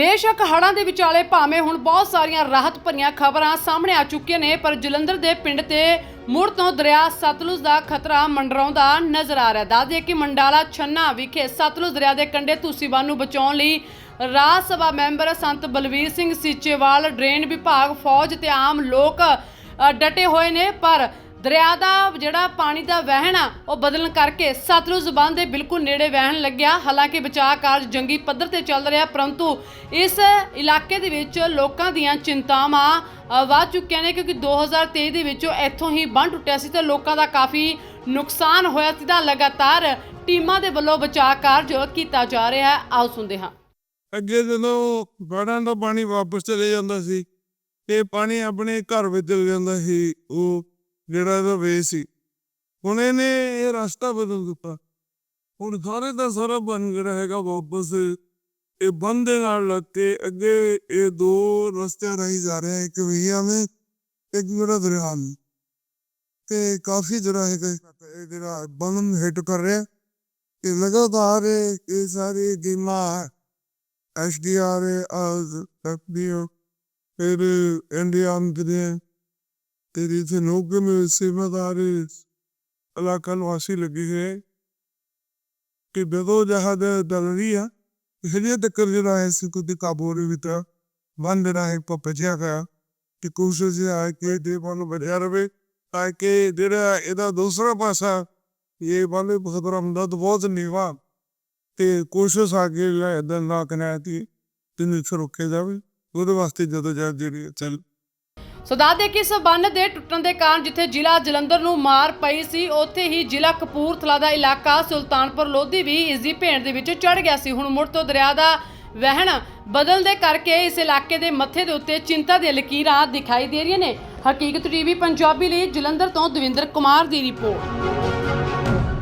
ਬੇਸ਼ੱਕ ਹੜ੍ਹਾਂ ਦੇ ਵਿਚਾਲੇ ਭਾਵੇਂ ਹੁਣ ਬਹੁਤ ਸਾਰੀਆਂ ਰਾਹਤ ਭਰੀਆਂ ਖਬਰਾਂ ਸਾਹਮਣੇ ਆ ਚੁੱਕੀਆਂ ਨੇ, ਪਰ ਜਲੰਧਰ ਦੇ ਪਿੰਡ ਤੇ ਮੁੜ ਤੋਂ ਦਰਿਆ ਸਤਲੁਜ ਦਾ ਖਤਰਾ ਮੰਡਰਾਉਂਦਾ ਨਜ਼ਰ ਆ ਰਿਹਾ। ਦੱਸਦੇ ਕਿ ਮੰਡਾਲਾ ਛੰਨਾ ਵਿਖੇ ਸਤਲੁਜ ਦਰਿਆ ਦੇ ਕੰਢੇ ਤੁਸੀਬਾ ਨੂੰ ਬਚਾਉਣ ਲਈ ਰਾਜ ਸਭਾ ਮੈਂਬਰ ਸੰਤ ਬਲਵੀਰ ਸਿੰਘ ਸੀਚੇਵਾਲ, ਡਰੇਨ ਵਿਭਾਗ, ਫੌਜ ਤੇ ਆਮ ਲੋਕ ਡਟੇ ਹੋਏ ਨੇ, ਪਰ ਦਰਿਆ ਦਾ ਜਿਹੜਾ ਪਾਣੀ ਦਾ ਵਹਿਣ ਆ, ਉਹ ਬਦਲਣ ਕਰਕੇ ਸਤਲੁਜ ਜ਼ਬਾਨ ਦੇ ਬਿਲਕੁਲ ਨੇੜੇ ਵਹਿਣ ਲੱਗਿਆ। ਹਾਲਾਂਕਿ ਬਚਾਅ ਕਾਰਜ ਜੰਗੀ ਪੱਧਰ ਤੇ ਚੱਲ ਰਿਹਾ, ਪਰੰਤੂ ਇਸ ਇਲਾਕੇ ਦੇ ਵਿੱਚ ਲੋਕਾਂ ਦੀਆਂ ਚਿੰਤਾਵਾਂ ਵੱਧ ਚੁੱਕੀਆਂ ਨੇ, ਕਿਉਂਕਿ 2023 ਦੇ ਵਿੱਚ ਇੱਥੋਂ ਹੀ ਬੰਨ ਟੁੱਟਿਆ ਸੀ ਤੇ ਲੋਕਾਂ ਦਾ ਕਾਫੀ ਨੁਕਸਾਨ ਹੋਇਆ ਸੀ। ਤਾਂ ਲਗਾਤਾਰ ਟੀਮਾਂ ਦੇ ਵੱਲੋਂ ਬਚਾਅ ਕਾਰਜ ਕੀਤਾ ਜਾ ਰਿਹਾ ਹੈ। ਆਓ ਸੁਣਦੇ ਹਾਂ। ਅੱਗੇ ਜਦੋਂ ਬਾੜਾਂ ਦਾ ਪਾਣੀ ਵਾਪਸ ਚਲੇ ਜਾਂਦਾ ਸੀ, ਤੇ ਪਾਣੀ ਆਪਣੇ ਘਰ ਵਿੱਚ ਚਲੇ ਜਾਂਦਾ ਸੀ, ਉਹ ਜਿਹੜਾ ਇਹਦਾ ਵੇ ਸੀ ਹੁਣ ਇਹਨੇ ਇਹ ਰਸਤਾ ਬਦਲ ਦਿੱਤਾ ਹੁਣ ਸਾਰੇ ਦਾ ਸਾਰਾ ਬਣ ਜਿਹੜਾ ਹੈਗਾ ਵਾਪਸ ਇਹ ਬੰਦ ਦੇ ਨਾਲ ਲੱਗ ਕੇ ਅੱਗੇ ਇਹ ਦੋ ਰਸਤਿਆਂ ਰਾਹੀਂ ਜਾ ਰਿਹਾ ਹੈ ਇੱਕ ਵਹੀਆ ਮੇ ਇੱਕ ਜਿਹੜਾ ਦਰਿਆ ਮੇ ਤੇ ਕਾਫੀ ਜਿਹੜਾ ਹੈਗਾ ਇਹ ਜਿਹੜਾ ਬੰਦ ਹਿੱਟ ਕਰ ਰਿਹਾ ਇਹ ਲਗਾਤਾਰ ਇਹ ਇਹ ਸਾਰੀ ਗੇਮਾਂ ਐਸਡੀਆਰ ਆਜ ਤਕਦੀਰ ਫਿਰ ਇੰਡੀਆ ਦੇ ਤੇਰੀ ਇਥੇ ਨੌਕਰੀ में सेवादार ਇਲਾਕਾ ਨਿਵਾਸੀ ਲੱਗੀ ਹੈ ਕਿ ਬਦੋ ਜਹਾਦ ਦਲਰੀ ਆ ਹਜੇ ਤੱਕ ਜਿਹੜਾ ਹੈ ਸੀ ਕੋਈ ਕਾਬੂ ਨਹੀਂ ਕੀਤਾ ਬੰਦ ਰਹੇ ਪਪਜਿਆ ਗਿਆ ਕਿ ਕੋਸ਼ਿਸ਼ ਹੈ ਕਿ ਦੇ ਬੰਦ ਬੜਿਆ ਰਵੇ ਤਾਂ ਕਿ ਜਿਹੜਾ ਇਹਦਾ ਦੂਸਰਾ ਪਾਸਾ ਇਹ ਬੰਦੇ ਖਤਰਾ ਹੁੰਦਾ ਤਾਂ ਬਹੁਤ ਨੀਵਾ ਤੇ ਕੋਸ਼ਿਸ਼ ਆ ਕੇ ਲੈ ਦਾ ਨਾ ਕਨਾਤੀ ਤਿੰਨ ਰੋਕੇ ਜਾਵੇ ਉਹਦੇ ਵਾਸਤੇ ਜਦੋਂ ਜਾ ਜਿਹੜੀ ਹੈ ਚੱਲ ਸੋ ਦੱਸਦੇ ਕਿ ਇਸ ਬੰਨ ਦੇ ਟੁੱਟਣ ਦੇ ਕਾਰਨ ਜਿੱਥੇ ਜ਼ਿਲ੍ਹਾ ਜਲੰਧਰ ਨੂੰ ਮਾਰ ਪਈ ਸੀ, ਉੱਥੇ ਹੀ ਜ਼ਿਲ੍ਹਾ ਕਪੂਰਥਲਾ ਦਾ ਇਲਾਕਾ ਸੁਲਤਾਨਪੁਰ ਲੋਧੀ ਵੀ ਇਸ ਦੀ ਭੇਂਟ ਦੇ ਵਿੱਚ ਚੜ ਗਿਆ ਸੀ। ਹੁਣ ਮੁੜ ਤੋਂ ਦਰਿਆ ਦਾ ਵਹਿਣ ਬਦਲ ਦੇ ਕਰਕੇ ਇਸ ਇਲਾਕੇ ਦੇ ਮੱਥੇ ਦੇ ਉੱਤੇ ਚਿੰਤਾ ਦੀਆਂ ਲਕੀਰਾਂ ਦਿਖਾਈ ਦੇ ਰਹੀਆਂ ਨੇ। ਹਕੀਕਤ ਟੀਵੀ, ਪੰਜਾਬੀ ਲਈ ਜਲੰਧਰ ਤੋਂ ਦਵਿੰਦਰ ਕੁਮਾਰ ਦੀ ਰਿਪੋਰਟ।